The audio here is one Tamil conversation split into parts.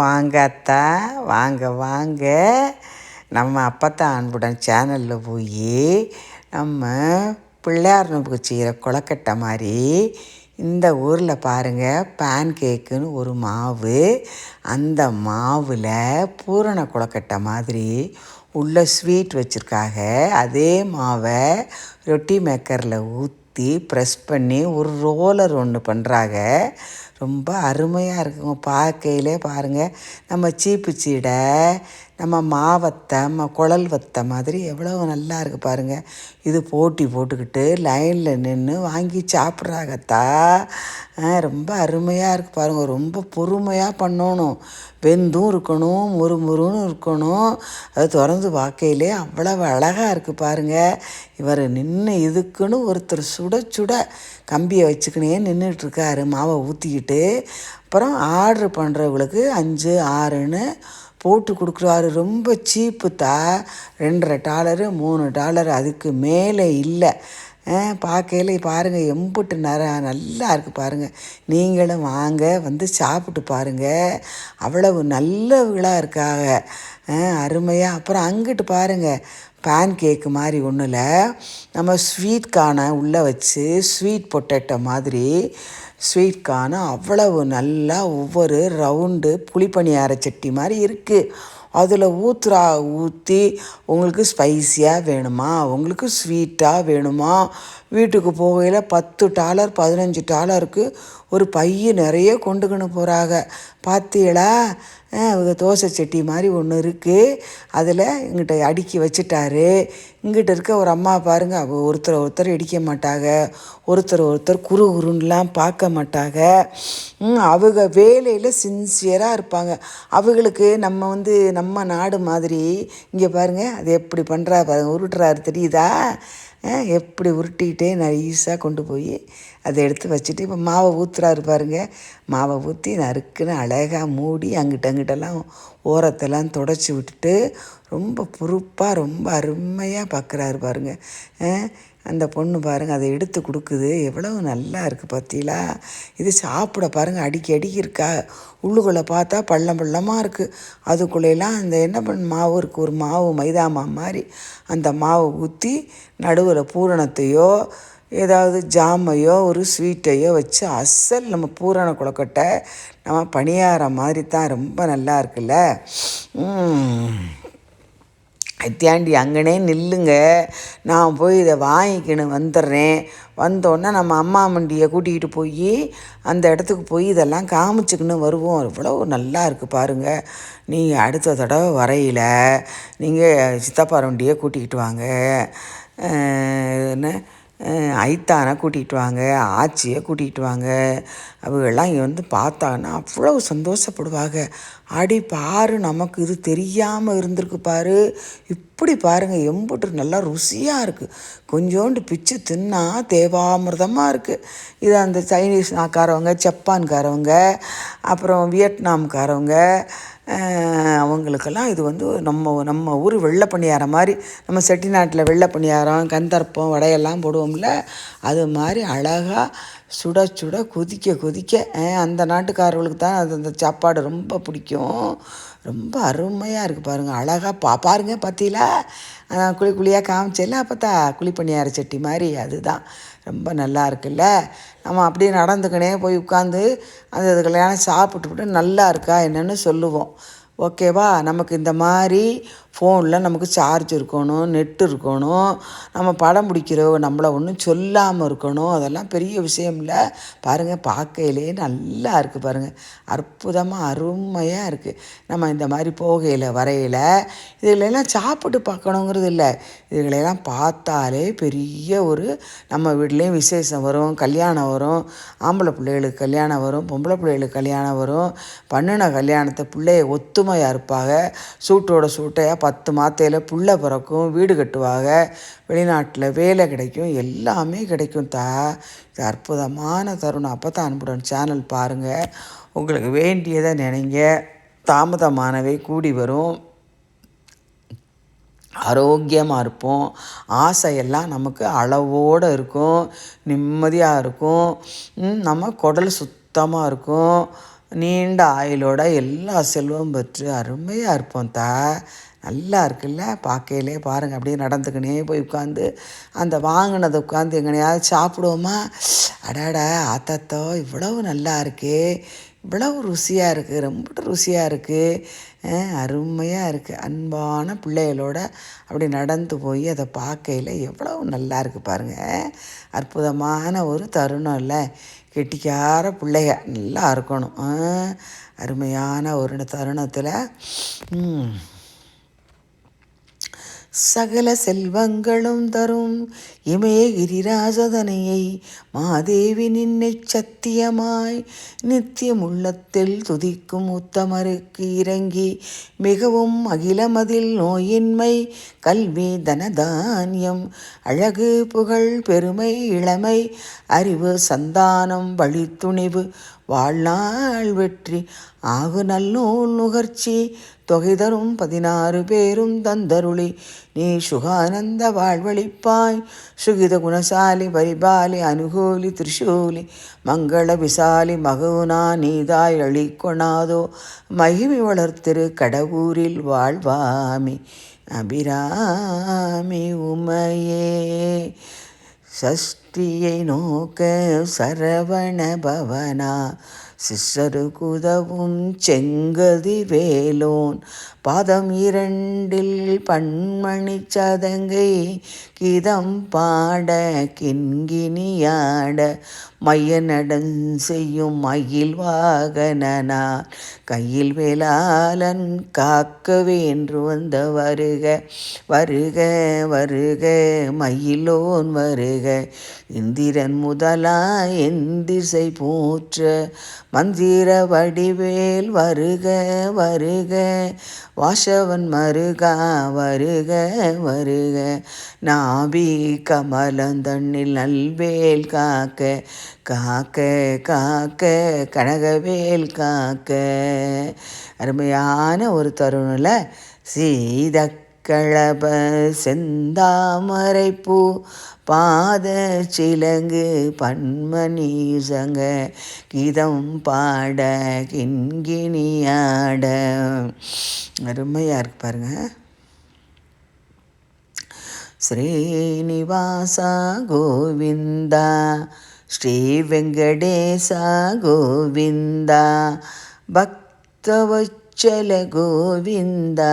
வாங்க அத்தா வாங்க வாங்க. நம்ம அப்பத்தான் அன்புடன் சேனலில் போய் நம்ம பிள்ளையார் நோம்புக்கு செய்கிற கொலக்கட்டை மாதிரி இந்த ஊரில் பாருங்கள் பேன் கேக்குன்னு ஒரு மாவு. அந்த மாவில் பூரண கொலக்கட்டை மாதிரி உள்ள ஸ்வீட் வச்சுருக்காங்க. அதே மாவை ரொட்டி மேக்கரில் ஊற்றி ப்ரெஸ் பண்ணி ஒரு ரோலர் ஒன்று பண்ணுறாங்க ரொம்ப அருமையாக இருக்குங்க பார்க்கையிலே பாருங்கள் நம்ம சீப்பு சீடை நம்ம மாவத்தை நம்ம குழல் வத்த மாதிரி எவ்வளோ நல்லா இருக்குது பாருங்கள் இது போட்டி போட்டுக்கிட்டு லைனில் நின்று வாங்கி சாப்பிட்றாங்கத்தா. ரொம்ப அருமையாக இருக்குது பாருங்கள் ரொம்ப பொறுமையாக பண்ணணும். வெந்தும் இருக்கணும் முறுமுறுன்னு இருக்கணும். அது திறந்து பார்க்கையிலே அவ்வளவு அழகாக இருக்குது பாருங்கள் இவர் நின்று இதுக்குன்னு ஒருத்தர் சுட சுட கம்பியை வச்சுக்கினே நின்றுட்டுருக்காரு மாவை ஊற்றிக்கிட்டு அப்புறம் ஆர்ட்ரு பண்ணுறவங்களுக்கு அஞ்சு ஆறுன்னு போட்டு கொடுக்குறாரு. ரொம்ப சீப்பு தா ரெண்டரை டாலரு மூணு டாலர் அதுக்கு மேலே இல்லை. பார்க்கையில் பாருங்கள் எம்புட்டு நர நல்லா இருக்குது பாருங்கள் நீங்களும் வாங்க வந்து சாப்பிட்டு பாருங்கள் அவ்வளவு நல்லவர்களாக இருக்காங்க. அருமையாக அப்புறம் அங்கிட்டு பாருங்கள் பேன் கேக்கு மாதிரி ஒன்றில் நம்ம ஸ்வீட் கானை உள்ளே வச்சு ஸ்வீட் பொட்டேட்டோ மாதிரி ஸ்வீட் கானை அவ்வளவு நல்லா ஒவ்வொரு ரவுண்டு புளிப்பணியார சட்டி மாதிரி இருக்குது அதில் ஊற்றுறா ஊற்றி உங்களுக்கு ஸ்பைஸியாக வேணுமா? உங்களுக்கு ஸ்வீட்டாக வேணுமா? வீட்டுக்கு போகையில் பத்து டாலர் பதினஞ்சு டாலருக்கு ஒரு பைய நிறைய கொண்டுக்கின்னு போகிறாங்க பார்த்தீங்களா தோசை சட்டி மாதிரி ஒன்று இருக்குது அதில் இங்கிட்ட அடுக்கி வச்சுட்டாரு. இங்கிட்ட இருக்க ஒரு அம்மா பாருங்கள் அவள் ஒருத்தர் ஒருத்தர் இடிக்க மாட்டாங்க. ஒருத்தர் ஒருத்தர் குறு குருன்லாம் பார்க்க மாட்டாங்க. அவங்க வேலையில் சின்சியராக இருப்பாங்க. அவங்களுக்கு நம்ம வந்து நம்ம நாடு மாதிரி இங்கே பாருங்கள் அது எப்படி பண்ணுறா பாருங்க உருட்டுறாரு தெரியுதா? எப்படி உருட்டிக்கிட்டே நைஸாக கொண்டு போய் அதை எடுத்து வச்சுட்டு இப்போ மாவை ஊற்றுறாரு பாருங்க. மாவை ஊற்றி நறுக்குன்னு அழகாக மூடி அங்கிட்ட அங்கிட்டெல்லாம் ஓரத்தெல்லாம் தொடச்சி விட்டுட்டு ரொம்ப பொறுப்பாக ரொம்ப அருமையாக பார்க்குறாரு பாருங்கள் அந்த பொண்ணு பாருங்கள் அதை எடுத்து கொடுக்குது. எவ்வளவு நல்லா இருக்குது பார்த்தீங்களா இது சாப்பிட பாருங்கள் அடிக்கி அடிக்கி இருக்கா? உள்ளுக்குள்ளே பார்த்தா பள்ளம் பள்ளமாக இருக்குது அதுக்குள்ளெல்லாம் அந்த என்ன பண்ண மாவு இருக்குது ஒரு மாவு மைதா மாவு மாதிரி. அந்த மாவை ஊற்றி நடுவில் பூரணத்தையோ ஏதாவது ஜாமையோ ஒரு ஸ்வீட்டையோ வச்சு அசல் நம்ம பூரண குளக்கட்டை நம்ம பணியாரம் மாதிரி தான் ரொம்ப நல்லா இருக்குல்ல? ஐத்தியாண்டி அங்கனே நில்லுங்க. நான் போய் இதை வாங்கிக்கணும் வந்துடுறேன் வந்தோன்னே நம்ம அம்மா மண்டியை கூட்டிகிட்டு போய் அந்த இடத்துக்கு போய் இதெல்லாம் காமிச்சுக்கின்னு வருவோம். இவ்வளோ நல்லா இருக்குது பாருங்கள் நீங்கள் அடுத்த தடவை வரையில் நீங்கள் சித்தப்பா வண்டியை கூட்டிக்கிட்டு வாங்க. என்ன? ஐத்தானை கூட்டிகிட்டு வாங்க ஆச்சியை கூட்டிகிட்டு வாங்க. அவங்கெல்லாம் இங்கே வந்து பார்த்தாங்கன்னா அவ்வளோ சந்தோஷப்படுவாங்க. அடி பாரு நமக்கு இது தெரியாமல் இருந்திருக்கு பாரு. இப்படி பாருங்கள் எம்புட்டு நல்லா ருசியாக இருக்குது கொஞ்சோண்டு பிச்சு தின்னா தேவாமிர்தமாக இருக்குது இது அந்த சைனீஸ் நாக்காரவங்க ஜப்பான்காரவங்க அப்புறம் வியட்நாம்காரவங்க அவங்களுக்கெல்லாம் இது வந்து நம்ம நம்ம ஊர் வெள்ளை பணியாரம் மாதிரி நம்ம செட்டிநாட்டில் வெள்ளை பணியாரம் கந்தர்ப்பம் வடையெல்லாம் போடுவோம்ல அது மாதிரி அழகாக சுட சுட கொதிக்க கொதிக்க அந்த நாட்டுக்காரர்களுக்கு தான் அது அந்த சாப்பாடு ரொம்ப பிடிக்கும். ரொம்ப அருமையாக இருக்குது பாருங்கள் அழகாக பா பாருங்கள் பார்த்தீங்களா குழி குழியாக காமிச்சல பார்த்தா குழி பணியார சட்டி மாதிரி அதுதான். ரொம்ப நல்லா இருக்குல்ல? நம்ம அப்படியே நடந்துக்கினே போய் உட்காந்து அந்த இதுக்கெல்லாம் சாப்பிட்டுவிட்டு நல்லா இருக்கா என்னென்னு சொல்லுவோம். ஓகேவா? நமக்கு இந்த மாதிரி ஃபோனில் நமக்கு சார்ஜ் இருக்கணும் நெட்டு இருக்கணும் நம்ம படம் பிடிக்கிறோ நம்மளை ஒன்றும் சொல்லாமல் இருக்கணும் அதெல்லாம் பெரிய விஷயம் இல்லை. பாருங்கள் பார்க்கையிலே நல்லா இருக்குது பாருங்கள் அற்புதமாக அருமையாக இருக்குது நம்ம இந்த மாதிரி போகையில் வரையில் இதுகளெல்லாம் சாப்பிட்டு பார்க்கணுங்கிறது இல்லை. இதுகளெல்லாம் பார்த்தாலே பெரிய ஒரு நம்ம வீட்லேயும் விசேஷம் வரும் கல்யாணம் வரும். ஆம்பளை பிள்ளைகளுக்கு கல்யாணம் வரும் பொம்பளை பிள்ளைகளுக்கு கல்யாணம் வரும். பண்ணின கல்யாணத்தை பிள்ளைய ஒத்துமையாக இருப்பாங்க. சூட்டோட சூட்டையாக பத்து மாத்தையில் புள்ள பிறக்கும் வீடு கட்டுவாங்க வெளிநாட்டில் வேலை கிடைக்கும் எல்லாமே கிடைக்கும் தா. இது அற்புதமான தருணம். அப்போ தான் அன்புடன் சேனல் பாருங்கள் உங்களுக்கு வேண்டியதை நினைங்க. தாமதமானவை கூடி வரும். ஆரோக்கியமாக இருப்போம். ஆசையெல்லாம் நமக்கு அளவோடு இருக்கும். நிம்மதியாக இருக்கும். நம்ம குடல் சுத்தமாக இருக்கும். நீண்ட ஆயுளோட எல்லா செல்வம் பெற்று அருமையாக இருப்போம் தா. நல்லா இருக்குல்ல? பார்க்கையிலே பாருங்கள் அப்படியே நடந்துக்கினே போய் உட்காந்து அந்த வாங்கினதை உட்காந்து எங்கனையாவது சாப்பிடுவோமா? அடாடா ஆத்தாத்தோ இவ்வளவு நல்லா இருக்கே. இவ்வளவு ருசியாக இருக்குது ரொம்ப ருசியாக இருக்குது அருமையாக இருக்குது அன்பான பிள்ளைகளோட அப்படி நடந்து போய் அதை பார்க்கையில் எவ்வளவு நல்லா இருக்குது பாருங்கள் அற்புதமான ஒரு தருணம் இல்லை. கெட்டிக்கார பிள்ளைக நல்லா இருக்கணும். அருமையான ஒரு தருணத்தில் சகல செல்வங்களும் தரும். இமய கிரிராஜதனையை மாதேவி நின்னை சத்தியமாய் நித்தியம் உள்ளத்தில் துதிக்கும் உத்தமருக்கு இறங்கி மிகவும் அகிலமதில் நோயின்மை கல்வி தனதானியம் அழகு புகழ் பெருமை இளமை அறிவு சந்தானம் வழித்துணிவு வாழ்நாள் வெற்றி. ஆகு நல்லூல் நுகர்ச்சி. தொகை தரும் பதினாறு பேரும் தந்தருளி. நீ சுகானந்த வாழ்வழிப்பாய். சுகித குணசாலி பரிபாலி அனுகூலி திரிசூலி. மங்கள விசாலி மகவுனா நீதாய் அழிக்கொணாதோ மகிமி வளர்த்திரு கடவுரில் வாழ்வாமி. அபிராமி உமையே. சஷ்டியை நோக்க சரவண பவனா சிசருகுதவும் செங்கதி வேலோன். பாதம் இரண்டில் பண்மணி சதங்கை கிதம் பாட கிண்கினியாட மைய நடன் செய்யும் மயில் வாகனார் கையில் வேளாளன் காக்க வேன்று வந்த வருக வருக வருக மயிலோன் வருக. இந்திரன் முதலா எந்திசை போற்ற மந்திர வடிவேல் வருக வருக. வாசவன் மருகா வருக வருக. நாபி கமலந்தண்ணில் நல்வேல் காக்க காக்க காக்க. கனகவேல் காக்க. அருமையான ஒரு தருணில். சீதக் களப செந்தாமரைப்பூ பாத சிலங்கு பன்மணி சங்க கீதம் பாட கிண்கிணியாட அருமையாக இருக்கு பாருங்க. ஸ்ரீனிவாசா கோவிந்தா ஸ்ரீ வெங்கடேசா கோவிந்தா பக்தவச்சல கோவிந்தா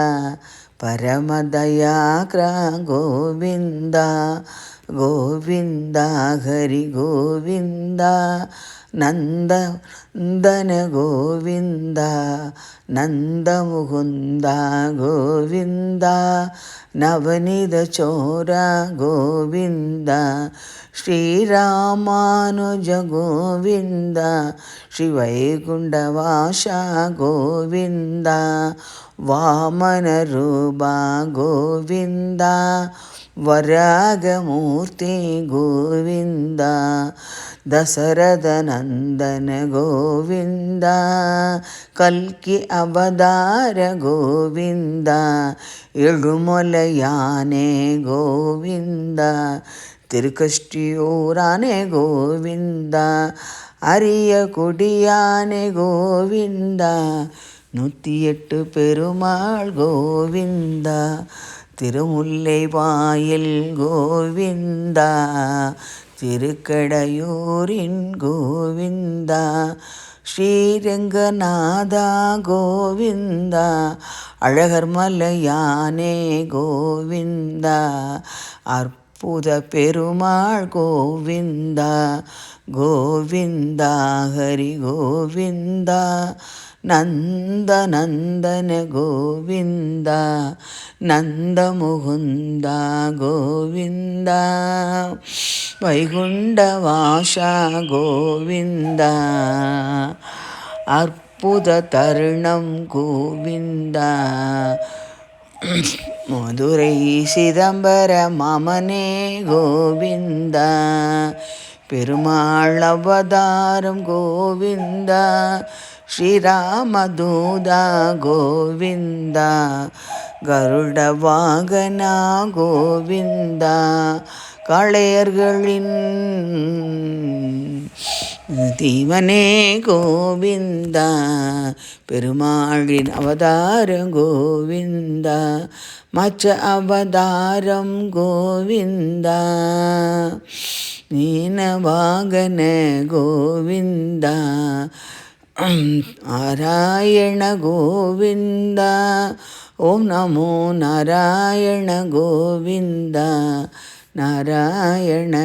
பரமதயாக்ரா கோவிந்தா கோவிந்த ஹரி கோவிந்த நந்த நந்தன கோவிந்த நந்தமுகுந்த கோவிந்த நவனித சோர கோவிந்த ஸ்ரீராமானுஜ கோவிந்த ஸ்ரீவைகுண்டவாச கோவிந்த வாமனரூபா கோவிந்த ವರಾಗಮೂರ್ತಿ ಗೋವಿಂದ ದಶರಥ ನಂದನ ಗೋವಿಂದ ಕಲ್ಕಿ ಅವತಾರ ಗೋವಿಂದ ಎಳುಮೊಲೆಯಾನೆ ಗೋವಿಂದ திருக்கஷ்டியூரானே கோவிந்தா அரிய கொடியானே கோவிந்தா நூற்றி எட்டு பெருமாள் கோவிந்தா திருமுல்லை வாயில் கோவிந்தா திருக்கடையூரின் கோவிந்தா ஸ்ரீரங்கநாதா கோவிந்தா அழகர் மலையானே கோவிந்தா அற்புத பெருமாள் கோவிந்தா கோவிந்தா ஹரி கோவிந்தா நந்தநந்தன கோவிந்த நந்தமுகுந்த கோவிந்த வைகுண்டவாச கோவிந்த அற்புத தருணம் கோவிந்த. மதுரை சிதம்பர மாமனே கோவிந்த பெருமாள் அவதாரம் கோவிந்தா ஸ்ரீராமதூதா கோவிந்தா கருட வாகனா கோவிந்தா களையர்களின் தீவனே கோவிந்தா பெருமாளின் அவதாரம் கோவிந்தா மச்ச அவதாரம் கோவிந்தா நீன வாகன கோவிந்தா நாராயண கோவிந்தா ஓம் நமோ நாராயண கோவிந்தா நாராயண